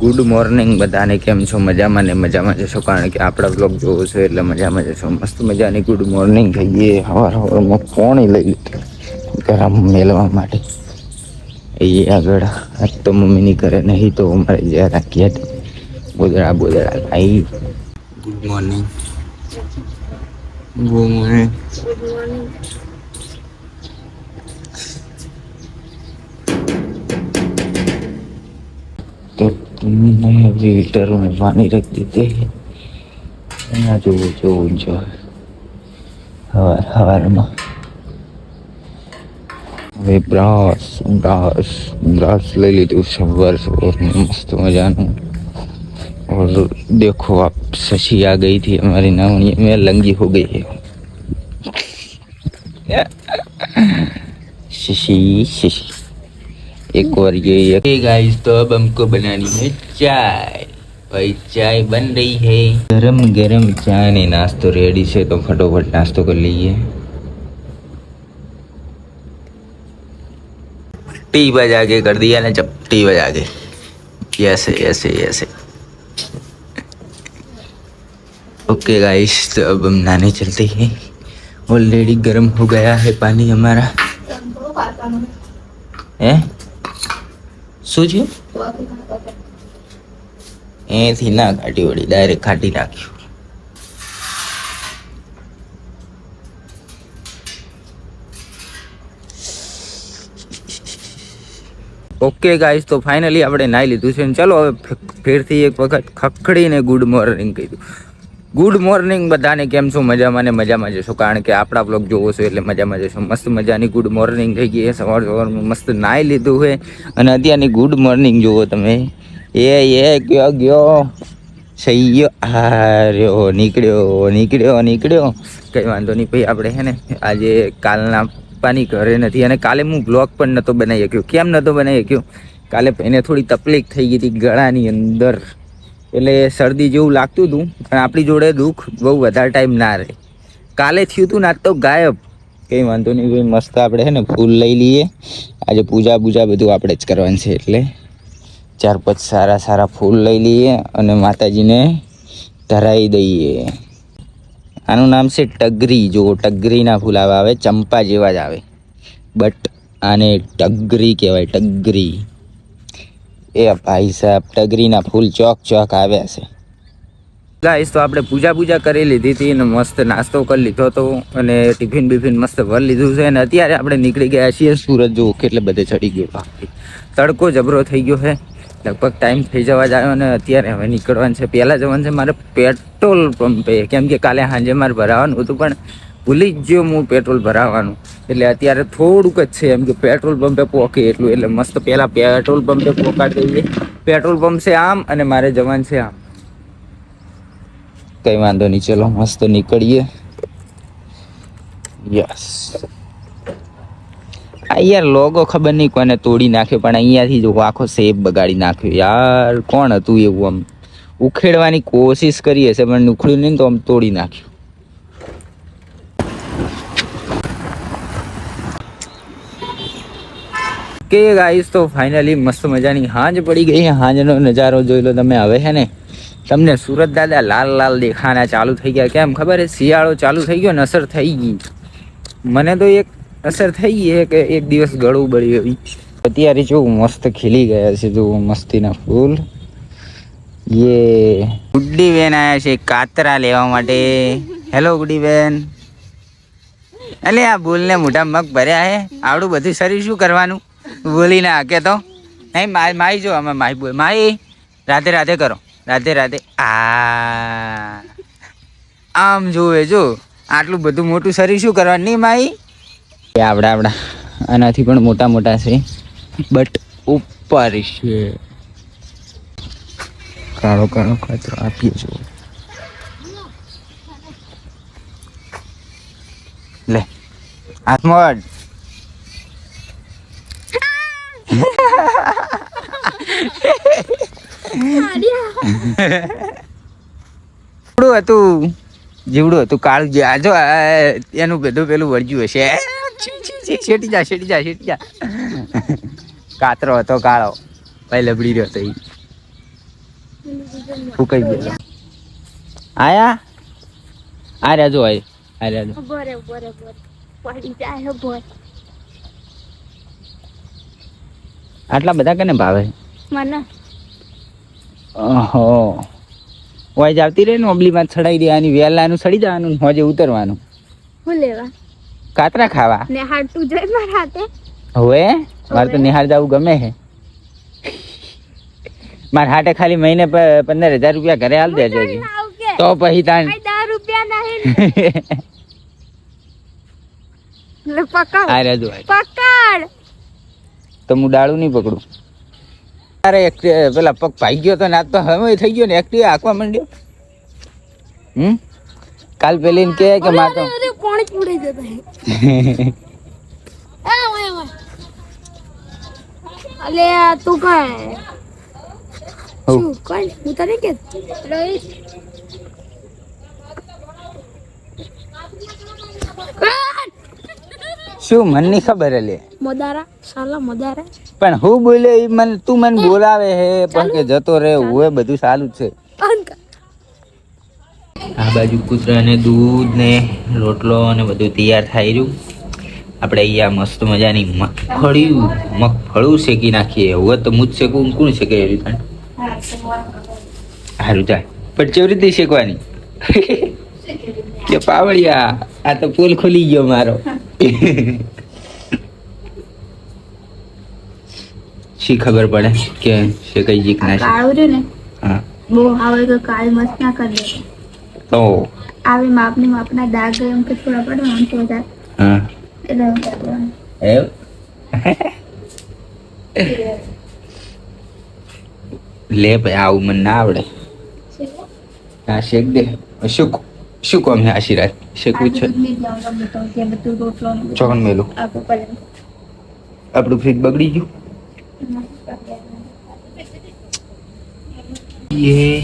Good morning બધાને કેમ છો? મજામાં ને મજામાં જશો? કારણ કે આપણા બ્લોગ જોવો છો એટલે મજામાં જશો. મસ્ત મજાની ગુડ મોર્નિંગ કહીએ. હવાર હવારમાં પોણી લઈ લીધી? ગરમ મેળવા માટે. એ આગળ. આજ તો મમ્મીની ઘરે નહીં તો અમારે જ્યાં રાખીએ બોદડા બોદડા ખાઈ. ગુડ મોર્નિંગ ગુડ મોર્નિંગ તો तुमने अभी हीटर में पानी रख देते हैं એના જોવું જોવું જો હવાર હવારમાં હવે બ્રશ બ્રશ બ્રશ લઈ લીધું સવાર સવારમાં મસ્ત મજાનું और देखो आप शशि आ गई थी हमारी नावनी में लंगी हो गई है शशि शशि एक और ये ये। गाइस तो अब हमको बनानी है चाय। भाई चाय बन रही है। गरम गरम चाय ने नाश्तो रेडी से तो फटोफट नाश्तो कर लीजिए टी बजा के कर दिया ना जब टी बजा के ऐसे ऐसे ऐसे ओके गाइस तो अब हम नहाने चलते हैं। ऑलरेडी गर्म हो गया है पानी हमारा। હે શું છે એથી ના કાઢી વળી ડાયરેક્ટ કાઢી નાખ્યું. ઓકે ગાઈસ તો ફાઇનલી આપણે નાહી લીધું છે ચલો હવે ફેરથી એક વખત ખખડીને ગુડ મોર્નિંગ કીધું ગુડ મોર્નિંગ બધાને, કેમ છો? મજામાં ને મજામાં જશો. કારણ કે આપણા બ્લોગ જોવો છો એટલે મજામાં જશો. મસ્ત મજાની ગુડ મોર્નિંગ થઈ ગઈ સવાર સવારમાં મસ્ત નાહી લીધું છે. અને અત્યારની ગુડ મોર્નિંગ જુઓ તમે. એ એ, ગયો ગયો. સહી હાર્યો, નીકળ્યો નીકળ્યો નીકળ્યો. કંઈ વાંધો નહીં ભાઈ, આપણે છે ને આજે કાલના પાની ઘરે નથી. અને કાલે હું બ્લોગ પણ નહોતો બનાવી શક્યો. કેમ નહોતો બનાવી શક્યો? કાલે એને થોડી તકલીફ થઈ ગઈ હતી ગળાની અંદર. એટલે શરદી જેવું લાગતું હતું, પણ આપણી જોડે દુઃખ બહુ વધારે ટાઈમ ના રહે. કાલે થયું હતું ને તો ગાયબ. કંઈ વાંધો નહીં, ભાઈ, મસ્ત આપણે છે ને, ફૂલ લઈ લઈએ. આજે પૂજા બૂજા બધું આપણે જ કરવાનું છે, એટલે ચાર પાંચ સારા સારા ફૂલ લઈ લઈએ અને માતાજીને ધરાવી દઈએ. આનું નામ છે ટગરી. જો ટગરીના ફૂલ આવા આવે, ચંપા જેવા જ આવે. બટ આને ટગરી કહેવાય, ટગરી. એ ભાઈ સાહેબ, ટગરીના ફૂલ ચોક ચોક આવ્યા છે. ગાઈસ, તો આપણે પૂજા પૂજા કરી લીધી હતી અને મસ્ત નાસ્તો કરી લીધો હતો અને ટિફિન બિફિન મસ્ત ભરી લીધું છે અને અત્યારે આપણે નીકળી ગયા છીએ સુરત. જુઓ કેટલે બધે ચડી ગયો. તડકો જબરો થઈ ગયો છે. લગભગ ટાઈમ થઈ જવા જ આવ્યો અને અત્યારે હવે નીકળવાનું છે. પહેલાં જવાનું છે મારે પેટ્રોલ પંપે. કેમ કે કાલે સાંજે મારે ભરાવાનું હતું પણ ભૂલી જ ગયો હું પેટ્રોલ ભરાવાનું. એટલે અત્યારે થોડુંક જ છે. એમ કે પેટ્રોલ પંપે પોકે એટલું. એટલે મસ્ત પહેલાં પેટ્રોલ પંપે પોકાડી દઈએ. પેટ્રોલ પંપ છે આમ અને મારે જવાનું છે આમ. કંઈ વાંધો નહીં. ચલો, મસ્ત નીકળીએ. યસ. આ લોગો ખબર નહીં કોને તોડી નાખ્યો, પણ અહીંયાથી જો આખો સેબ બગાડી નાખ્યો. યાર, કોણ હતું એવું આમ? ઉખેડવાની કોશિશ કરી હશે, પણ ઉખડ્યું નહીં તો આમ તોડી નાખ્યું. કે ગાઈસ, તો ફાઇનલી મસ્ત મજાની હાંજ પડી ગઈ. હાંજનો નજારો જોઈ લો તમે હવે છે ને? તમને સુરત દાદા લાલ લાલ દેખાના ચાલુ થઈ ગયા. કેમ ખબર શિયાળો ચાલુ થઈ ગયો ને અસર થઈ ગઈ. મને તો એક અસર થઈ ગઈ કે એક દિવસ ગળું બળી ગયું. અત્યારે જો મસ્ત ખીલી ગયા છે જો મસ્તીના ફૂલ. યે. ગુડ્ડી બેન આવ્યા છે કાતરા લેવા માટે. હેલો ગુડી બેન. અલે આ ભૂલને મોઢા મગ ભર્યા હે? આવડું બધું શરીર શું કરવાનું? બોલી ના કે તો? નહીં માય માઈ જો, અમે માય બોલ માય રાધે રાધે કરો. રાધે રાધે. આ, આમ જોવે જો. આટલું બધું મોટું શરીર શું કરવાનું? નહીં માઈ એ આવડા આવડા. આનાથી પણ મોટા મોટા છે. બટ ઉપર છે. કાળો કાળો કચરો આપીએ છો લે. હાથમાં જીવડું હતું. જીવડું હતું. કાળ આ જો એનું બધું પેલું વળગ્યું હશે. શેટી જા શેટી જા શેટી જા. કાતરો હતો કાળો. ભાઈ લબડી રહ્યો હતો ઈ. ફૂકાઈ ગયો. આયા? આ રહ્યા જો. આ રહ્યા જો બરે બરે બરે પડી જાય બોલ આટલા બધા કને ભાવે? મને ઓહો. વાય જાવતી રહે ને ઓબલીમાં ચડાઈ દેવાની વેલાનું સડી જવાનું હોજે ઉતરવાનું. હું લેવા? કાતરા ખાવા? નિહાર તું જઈ મારા હાથે. હવે? મારે તો નિહાર જવું ગમે હે મારા હાટે ખાલી મહિને પંદર હજાર રૂપિયા ઘરે હાલ દેજો. તો પછી તાણ રૂપિયા નહીં પકડ. પકડ. તો હું ડાળું નહીં પકડું. અરે પેલા પગ ભાઈ ગયો તો ને આજ તો હવે થઈ ગયો ને એકટી આંકવા માંડ્યો? હમ? કાલ પેલી ને કહે કે માં તો કોણ ઉડી જતો હે ઓય ઓય અલે તું કાય શું કોણ હું તને કે રોહિત શું મનની ખબર હે લે મદારા સાલા મદારા. પણ હું બોલે ઈ મને તું મને બોલાવે હે પણ કે જતો રહે હું બધું સારું જ છે આ બાજુ કૂતરાને દૂધ ને રોટલો અને બધું તૈયાર થઈ રહ્યું. આપણે અહીંયા મસ્ત મજાની મગફળી મગફળું શેકી નાખીએ. હવે તો મુજ શેકું કોણ શેકે એ રીતે સારું ચાલ. પણ કેવી રીતે શેકવાની? કે પાવડિયા આ તો પોલ ખોલી ગયો મારો. શી ખબર પડે કે શેકાઈ જીક ના છે કાળું છે ને? હા. બહુ આવે તો કાળી મસ્ત ના કરી દે. તો? આવે માપની માપના દાગ એમ કે થોડા પડે આમ તો વધારે. હા. એટલે એમ લે ભાઈ આવું મને ના આવડે. હા શેક દે. શું શું કોમ છે આશીર્વાદ? શેકવું છે? આ ચોકન મેલું. આપણું ફ્રીજ બગડી ગયું? ये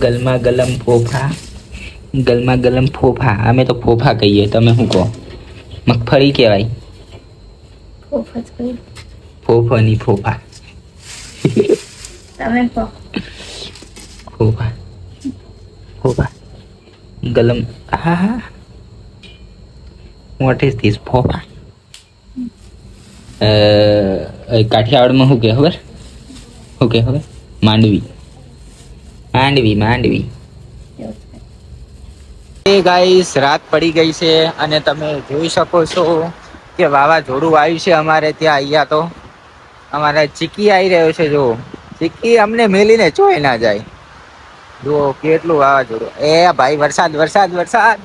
ગલમા ગલમ ફોફા ગલમા ગલમ ફોફા અમે તો ફોફા કહીએ તમે શું કહો મગફળી કહેવાય. ફોફાની ફોફા તમે ફોફા ફોફા ગલમ હા હા વોટ ઇઝ ધીસ ફોફા કાઠિયાવાડમાં શું કે ખબર? શું કે ખબર માંડવી માંડવી. માંડવી ગાઈસ રાત પડી ગઈ છે અને તમે જોઈ શકો છો કે વાવાઝોડું આવ્યું છે અમારે ત્યાં અહીંયા તો. અમારે ચીકી આવી રહ્યો છે જો ચીકી અમને મેલીને ચોય ના જાય. જુઓ કેટલું વાવાઝોડું. એ ભાઈ, વરસાદ વરસાદ વરસાદ.